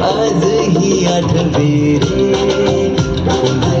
आजही आठवे रे पुन्हा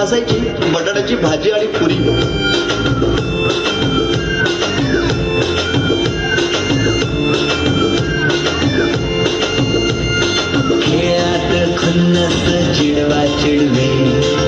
असायची. बटाट्याची भाजी आणि पुरी. खेळात खुन्नस चिडवा चिडवे.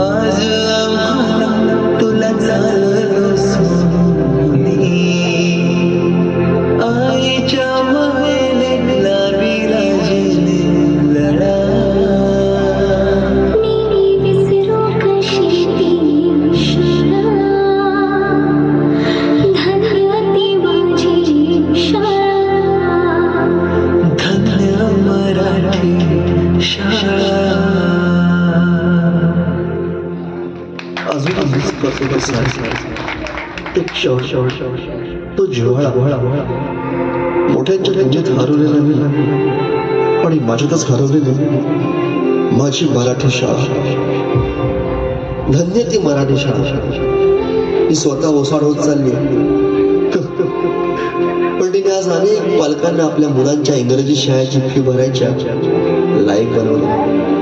us. सारखा ते क्षण तो जिव्हाळा मोठ्यांच्या त्यांच्यात हरवलेला मी आणि माझ्यातच हरवलेली माझी मराठी शाळा. धन्य ती मराठी शाळा. मी स्वतः ओसाड होत चालली. पण तिने आज अनेक पालकांना आपल्या मुलांच्या इंग्रजी शाळेची फी भरायच्या लायक बनवली.